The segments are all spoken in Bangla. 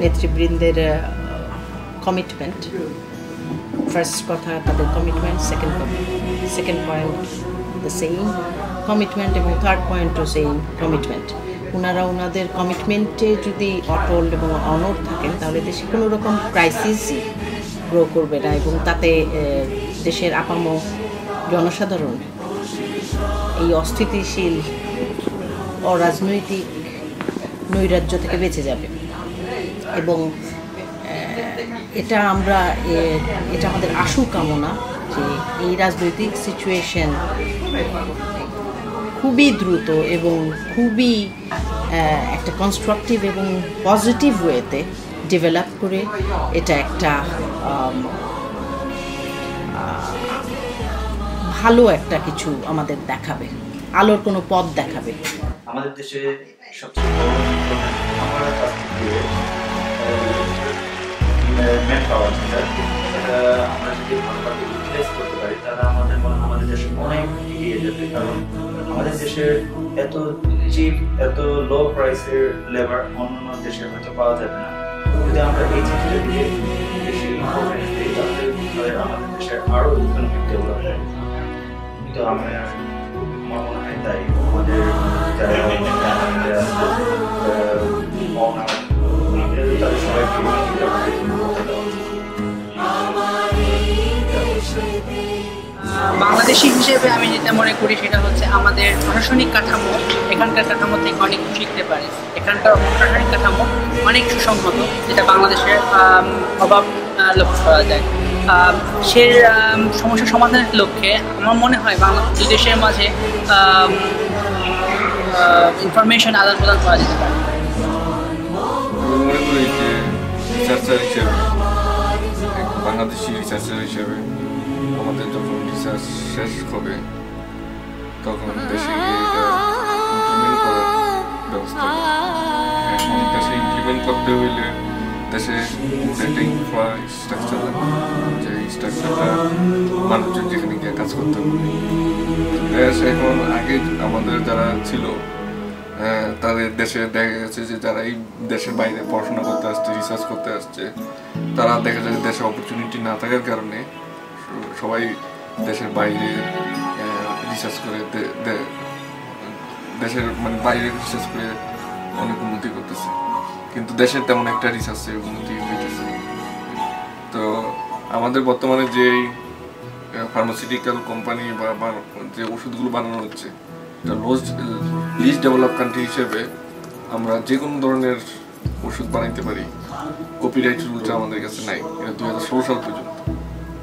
নেতৃবৃন্দের কমিটমেন্ট ফার্স্ট কথা, তাদের commitment second second point the same commitment এবং থার্ড পয়েন্টও সেম কমিটমেন্ট ওনারা ওনাদের কমিটমেন্টে যদি অটল এবং অনর থাকেন, তাহলে দেশে কোনো রকম ক্রাইসিসই গ্রো করবে না এবং তাতে দেশের আপামো জনসাধারণ এই অস্থিতিশীল অরাজনৈতিক নৈরাজ্য থেকে বেঁচে যাবে। এবং এটা আমরা এটা আমাদের আশু কামনা যে এই রাজনৈতিক সিচুয়েশন খুবই দ্রুত এবং খুবই একটা কনস্ট্রাকটিভ এবং পজিটিভ ওয়েতে ডেভেলপ করে এটা একটা ভালো একটা কিছু আমাদের দেখাবে। আলোর কোনো পথ দেখাবে। আমাদের দেশে সবচেয়ে আমরা ম্যান পাওয়ার যেটা এটা আমরা যদি পারি তাহলে আমাদের মনে হয় আমাদের দেশ অনেক কারণ আমাদের দেশের এত চিপ এত লো প্রাইসের লেবার অন্য দেশে হয়তো পাওয়া যাবে না যদি আমরা এই দিয়ে বেশি আমাদের দেশের আরও ইকোনমিক ডেভেলপ হবে তো আমি আমার হয় তাই আমাদের তাদের। বাংলাদেশি হিসেবে আমি যেটা মনে করি সেটা হচ্ছে আমাদের প্রশাসনিক কাঠামো, এখানকার কাঠামো থেকে অনেক শিখতে পারে এখানকার প্রশাসনিক কাঠামো অনেক সুসংহত যেটা বাংলাদেশের অভাব লক্ষ্য করা যায় সে সমস্যা সমাধানের লক্ষ্যে আমার মনে হয় বাংলা দুই দেশের মাঝে ইনফরমেশন আদান প্রদান করা যেতে পারে রিসার্চার হিসেবে বাংলাদেশি রিসার্চার হিসেবে আমাদের যখন রিসার্চ শেষ হবে, তখন দেশে ব্যবস্থা এখন দেশে ইমপ্লিমেন্ট করতে হইলে দেশে একটা ইনফ্রাস্ট্রাকচার লাগবে। যে স্ট্রাকচারটা মানুষজন যেখানে গিয়ে কাজ করতে হবে এখন আগে আমাদের যারা ছিল তাদের দেশে দেখা গেছে যে যারা এই দেশের বাইরে পড়াশোনা করতে আসছে রিসার্চ করতে আসছে, তারা দেখা যায় দেশে অপরচুনিটি না থাকার কারণে সবাই দেশের বাইরে রিসার্চ করে দেশের মানে বাইরে রিসার্চ করে অনেক উন্নতি করতেছে। কিন্তু দেশের তেমন একটা রিসার্চে উন্নতি হইতেছে তো আমাদের বর্তমানে যে ফার্মাসিউটিক্যাল কোম্পানি বা যে ওষুধগুলো বানানো হচ্ছে, এটা লোস্ট লিস্ট ডেভেলপ কান্ট্রি হিসেবে আমরা যে কোনো ধরনের ওষুধ বানাইতে পারি। কপিরাইট রুলটা আমাদের কাছে নাই। এটা দুই হাজার ষোলো সাল পর্যন্ত।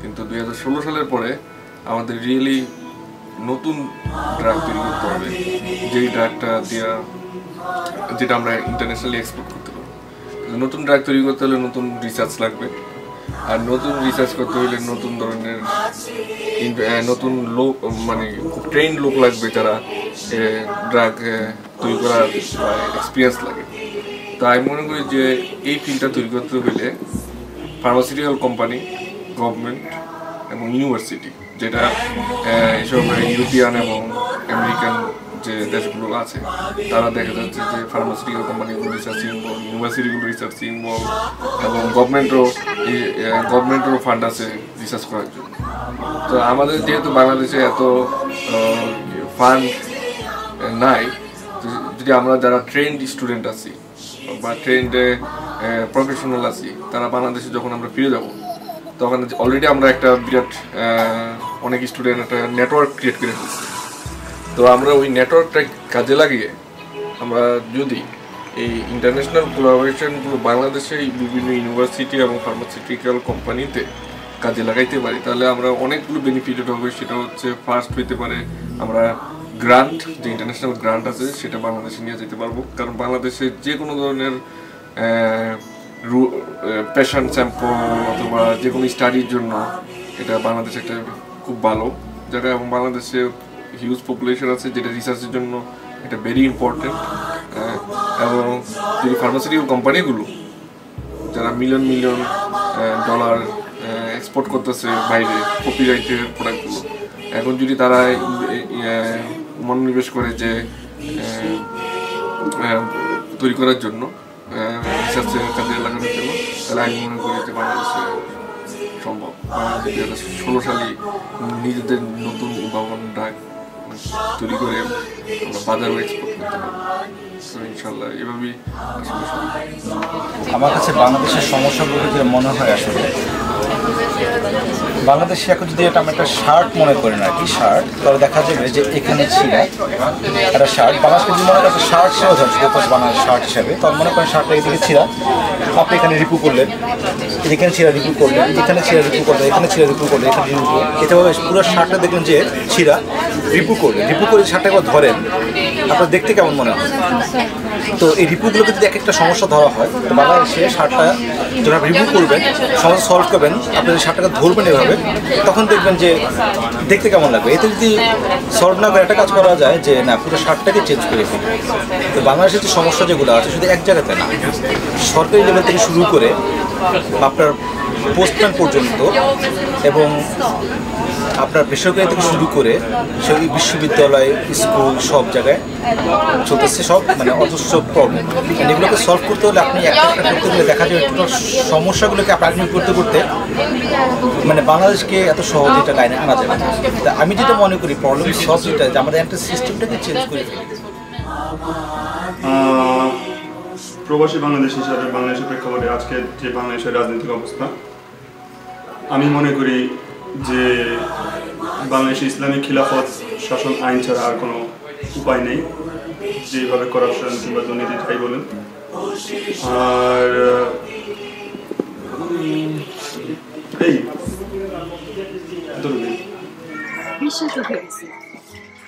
কিন্তু দুই হাজার ষোলো সালের পরে আমাদের রিয়েলি নতুন ড্রাগ তৈরি করতে হবে। যেই ড্রাগটা দিয়া যেটা আমরা ইন্টারন্যাশনালি এক্সপোর্ট করতে পারব নতুন ড্রাগ তৈরি করতে হলে নতুন রিসার্চ লাগবে। আর নতুন রিসার্চ করতে হলে নতুন ধরনের নতুন লোক মানে ট্রেন লোক লাগবে যারা ড্রাগ তৈরি করার এক্সপিরিয়েন্স লাগে। তো আমি মনে করি যে এই ফিল্ডটা তৈরি করতে হলে ফার্মাসিউটিক্যাল কোম্পানি গভর্নমেন্ট এবং ইউনিভার্সিটি যেটা এসব ইউরোপিয়ান এবং আমেরিকান যে দেশগুলো আছে, তারা দেখা যাচ্ছে যে ফার্মাসিউটিক্যাল কোম্পানিগুলো রিসার্চ ইনভলভ ইউনিভার্সিটিগুলো রিসার্চ ইনভলভ এবং গভর্নমেন্টও গভর্নমেন্টেরও ফান্ড আছে রিসার্চ করার জন্য। তো আমাদের যেহেতু বাংলাদেশে এত ফান্ড নাই, যদি আমরা যারা ট্রেন্ড স্টুডেন্ট আছি, বা ট্রেন্ডে প্রফেশনাল আছি, তারা বাংলাদেশে যখন আমরা ফিরে যাব, তখন অলরেডি আমরা একটা বিরাট অনেক স্টুডেন্ট একটা নেটওয়ার্ক ক্রিয়েট করে ফেলছি। তো আমরা ওই নেটওয়ার্কটা কাজে লাগিয়ে, আমরা যদি এই ইন্টারন্যাশনাল কোলাবোরেশনগুলো বাংলাদেশে বিভিন্ন ইউনিভার্সিটি এবং ফার্মাসিউটিক্যাল কোম্পানিতে কাজে লাগাইতে পারি, তাহলে আমরা অনেকগুলো বেনিফিটেড হবে। সেটা হচ্ছে ফার্স্ট হইতে পারে আমরা গ্রান্ট, যে ইন্টারন্যাশনাল গ্রান্ট আছে, সেটা বাংলাদেশে নিয়ে যেতে পারব। কারণ বাংলাদেশে যে কোনো ধরনের পেশেন্ট স্যাম্পল অথবা যে কোনো স্টাডির জন্য এটা বাংলাদেশ একটা খুব ভালো জায়গা এবং বাংলাদেশে হিউজ পপুলেশন আছে যেটা রিসার্চের জন্য এটা ভেরি ইম্পর্টেন্ট এবং যদি ফার্মাসিউটিক্যাল কোম্পানিগুলো যারা মিলিয়ন মিলিয়ন ডলার এক্সপোর্ট করতেছে বাইরে কপিরাইটের প্রোডাক্টগুলো এখন যদি তারা মনোনিবেশ করে যে তৈরি করার জন্য কাজে লাগানোর জন্য, তাহলে আমি মনে করি যে বাংলাদেশে সম্ভব। বাংলাদেশে দুই ষোলো সালে নিজেদের নতুন উদ্ভাবনটা তৈরি করে আমরা বাজারও এক্সপোর্ট করতে পারব। এভাবেই আমার কাছে বাংলাদেশের সমস্যাগুলো যেটা মনে হয় আসলে বাংলাদেশে এখন যদি এটা আমরা একটা শার্ট মনে করি না, কি শার্ট? তাহলে দেখা যাবে যে এখানে ছিল একটা শার্ট। বাংলাদেশকে যদি মনে করেন শার্ট হিসেবে ধরছে বাংলাদেশ শার্ট হিসেবে। তখন মনে করেন শার্টটা এদিকে ছিল। আপনি এখানে রিপু করলেন। এখানে ছিঁড়া রিপু করলেন এখানে ছিঁড়া রিপু করলেন এখানে ছিঁড়া রিপু করলেন এখানে রিপু করলেন এতে পুরো শার্টটা দেখলেন যে ছিঁড়া রিপু করলেন রিপু করে শার্টটা একবার ধরেন, আপনার দেখতে কেমন মনে হয়? তো এই রিপুগুলোকে যদি এক একটা সমস্যা ধরা হয়, তো বাবা এসে শার্টটা যখন রিভিউ করবেন, সমস্যা সলভ করবেন, আপনি যদি শার্টটাকে ধরবেন এভাবে, তখন দেখবেন যে দেখতে কেমন লাগবে? এতে যদি সলভ না করে একটা কাজ করা যায় যে না পুরো শার্টটাকে চেঞ্জ করে ফেলি। তো বাংলাদেশের যে সমস্যা যেগুলো আছে শুধু এক জায়গাতে না সরকারি লেভেল থেকে শুরু করে আপনার পোস্টম্যান পর্যন্ত এবং আপনার বেসরকারি থেকে শুরু করে সেই বিশ্ববিদ্যালয়, স্কুল সব জায়গায় চলতেছে সব মানে অজস্র প্রবলেম এগুলোকে সলভ করতে হলে আপনি একটা একটা করতে গেলে দেখা যায় টোটাল সমস্যাগুলোকে আপনি করতে করতে মানে বাংলাদেশকে এত সহজে এটা লাইনে আনা যাবে তা আমি যেটা মনে করি প্রবলেম সলভ যেটা, যে আমাদের একটা সিস্টেমটাকে চেঞ্জ করে প্রবাসী বাংলাদেশ হিসাবে বাংলাদেশের প্রেক্ষাপটে আজকে যে বাংলাদেশের রাজনৈতিক অবস্থা আমি মনে করি যে বাংলাদেশে ইসলামিক খিলাফত শাসন আইন ছাড়া আর কোনো উপায় নেই যেভাবে করাপশন কিংবা দুর্নীতি যাই বলেন। আর, এই বিশ্বাস হয়ে গেছে।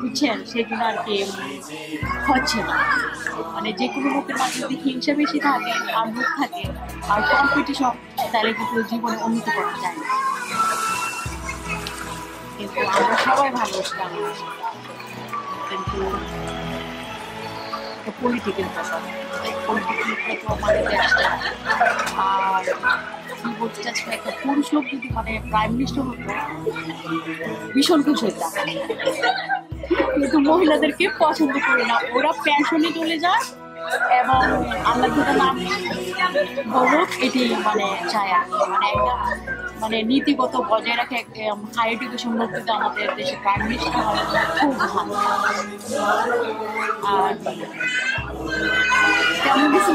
বুঝছেন? সেগুলো আর কি হচ্ছে না। মানে যে কোনো লোকের মাঝে যদি হিংসা বেশি থাকে আর লোক থাকে, আর কম্পিটিশন তাহলে কিন্তু জীবনে উন্নতি করা যায় না। কিন্তু আমরা সবাই ভালোবাসি বাংলাদেশ কিন্তু পলিটিক্যাল দেশটা। আর বলতে চাচ্ছি একটা পুরুষ লোক যদি মানে প্রাইম মিনিস্টার হতো, ভীষণ খুশি হতাম কিন্তু মহিলাদেরকে পছন্দ করে না। ওরা পেনশনে চলে যায় এবং আল্লাহ যেটা নাম গৌরব এটি মানে চায় মানে একটা মানে নীতিগত বজায় রাখে হাই এডুকেশন যদি আমাদের দেশে প্রাইম মিনিস্টার খুব ভালো। আর তেমন কিছু